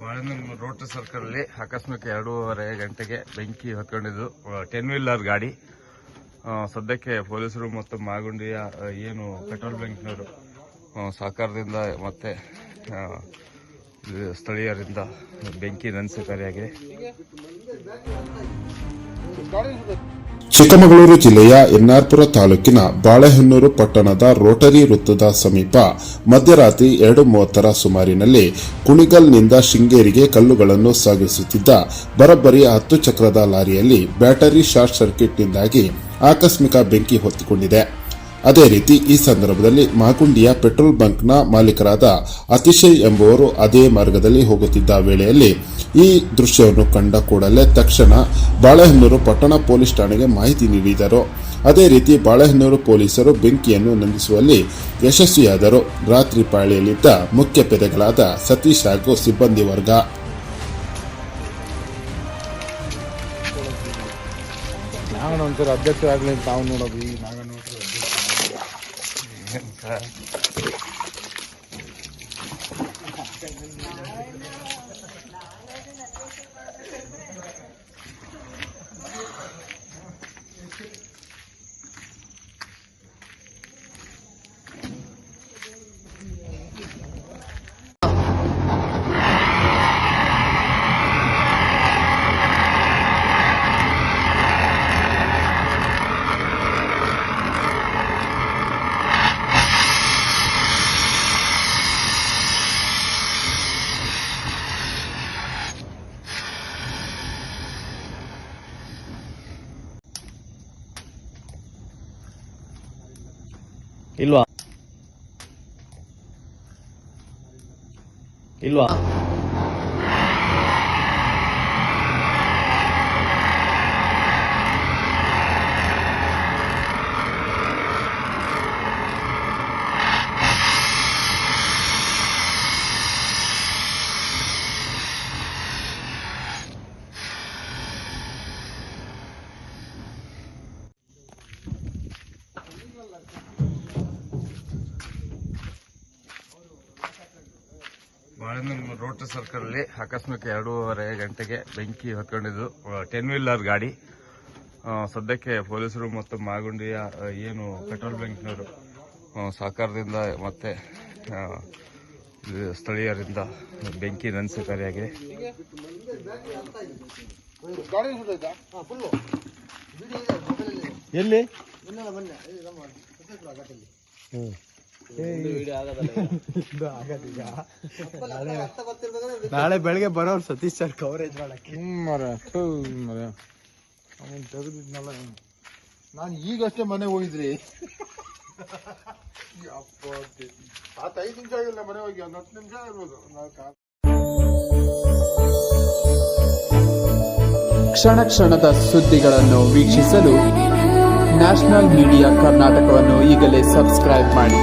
ಬಾಳೆಂದೂರು circle ಸರ್ಕಲಲ್ಲಿ ಆಕಸ್ಮಿಕ ಎರಡೂವರೆ ಗಂಟೆಗೆ ಬೆಂಕಿ ಹೊತ್ಕೊಂಡಿದ್ದು ಟೆನ್ ವೀಲರ್ ಗಾಡಿ. ಸದ್ಯಕ್ಕೆ ಪೊಲೀಸರು ಮತ್ತು ಮಾಗುಂಡಿಯ ಏನು ಪೆಟ್ರೋಲ್ ಬ್ಯಾಂಕ್ನವರು ಸಹಕಾರದಿಂದ ಮತ್ತೆ ಸ್ಥಳೀಯರಿಂದ ಬೆಂಕಿ ನಂದಿಸಕಾರಿಯಾಗಿದೆ ಚಿಕ್ಕಮಗಳೂರು ಜಿಲ್ಲೆಯ ಎನ್ನಾರ್ಪುರ ತಾಲೂಕಿನ ಬಾಳೆಹೊನ್ನೂರು ಪಟ್ಟಣದ ರೋಟರಿ ವೃತ್ತದ ಸಮೀಪ ಮಧ್ಯರಾತ್ರಿ ಎರಡು ಮೂವತ್ತರ ಸುಮಾರಿನಲ್ಲಿ ಕುಣಿಗಲ್ನಿಂದ ಶೃಂಗೇರಿಗೆ ಕಲ್ಲುಗಳನ್ನು ಸಾಗಿಸುತ್ತಿದ್ದ ಬರಬ್ಬರಿ ಹತ್ತು ಚಕ್ರದ ಲಾರಿಯಲ್ಲಿ ಬ್ಯಾಟರಿ ಶಾರ್ಟ್ ಸರ್ಕ್ಯೂಟ್ನಿಂದಾಗಿ ಆಕಸ್ಮಿಕ ಬೆಂಕಿ ಹೊತ್ತಿಕೊಂಡಿದೆ. ಅದೇ ರೀತಿ ಈ ಸಂದರ್ಭದಲ್ಲಿ ಮಾಗುಂಡಿಯ ಪೆಟ್ರೋಲ್ ಬಂಕ್ನ ಮಾಲೀಕರಾದ ಅತಿಶಯ್ ಎಂಬುವರು ಅದೇ ಮಾರ್ಗದಲ್ಲಿ ಹೋಗುತ್ತಿದ್ದ ವೇಳೆಯಲ್ಲಿ ಈ ದೃಶ್ಯವನ್ನು ಕಂಡ ಕೂಡಲೇ ತಕ್ಷಣ ಬಾಳೆಹೊನ್ನೂರು ಪಟ್ಟಣ ಪೊಲೀಸ್ ಠಾಣೆಗೆ ಮಾಹಿತಿ ನೀಡಿದರು. ಅದೇ ರೀತಿ ಬಾಳೆಹೊನ್ನೂರು ಪೊಲೀಸರು ಬೆಂಕಿಯನ್ನು ನಂದಿಸುವಲ್ಲಿ ಯಶಸ್ವಿಯಾದರು. ರಾತ್ರಿ ಪಾಳಿಯಲ್ಲಿದ್ದ ಮುಖ್ಯ ಪೆದೆಗಳಾದ ಸತೀಶ್ ಹಾಗೂ ಸಿಬ್ಬಂದಿ ವರ್ಗ. ನಾಗಣ್ಣ ಅಧ್ಯಕ್ಷರಾಗಲಿ ತಾವು ನೋಡೋದು ಈ ನಾಗಣ್ಣ. hiện tại ಇಲ್ವಾ? ಇಲ್ವಾ? ಬಾಳೆಹೊನ್ನೂರು ರೋಡ್ ಸರ್ಕಲ್ ಅಲ್ಲಿ ಆಕಸ್ಮಿಕ ಎರಡೂವರೆ ಗಂಟೆಗೆ ಬೆಂಕಿ ಹೊತ್ಕೊಂಡಿದ್ದು ಟೆನ್ ವೀಲರ್ ಗಾಡಿ. ಸದ್ಯಕ್ಕೆ ಪೊಲೀಸರು ಮತ್ತು ಮಾಗುಂಡಿಯ ಏನು ಪೆಟ್ರೋಲ್ ಬ್ಯಾಂಕ್ನವರು ಸಹಕಾರದಿಂದ ಮತ್ತೆ ಸ್ಥಳೀಯರಿಂದ ಬೆಂಕಿ ನಂದಿಸಕಾರಿಯಾಗಿದೆ ಎಲ್ಲಿ? ಹ್ಮ್. ನಾಳೆ ಬೆಳಗ್ಗೆ ಬರೋರು ಸತೀಶ್ ಸರ್ ಕವರೇಜ್ ಮಾಡಕ್ಕೆ. ಮರ ಥೂ ಮರ. ಅವನು ತೆಗೆದಿದ್ನಲ್ಲ ನಾನು ಈಗಷ್ಟೇ ಮನೆ ಹೋಗಿದ್ರಿ. ಅಪ್ಪ ಆತ ಐದು ನಿಮಿಷ ಆಗಿಲ್ಲ ಮನೆ ಹೋಗಿ ಒಂದು ಹತ್ತು ನಿಮಿಷ ಇರ್ಬೋದು. ನಾಲ್ಕು ಕ್ಷಣ ಕ್ಷಣದ ಸುದ್ದಿಗಳನ್ನು ವೀಕ್ಷಿಸಲು ನ್ಯಾಷನಲ್ ಮೀಡಿಯಾ ಕರ್ನಾಟಕವನ್ನು ಈಗಲೇ ಸಬ್ಸ್ಕ್ರೈಬ್ ಮಾಡಿ.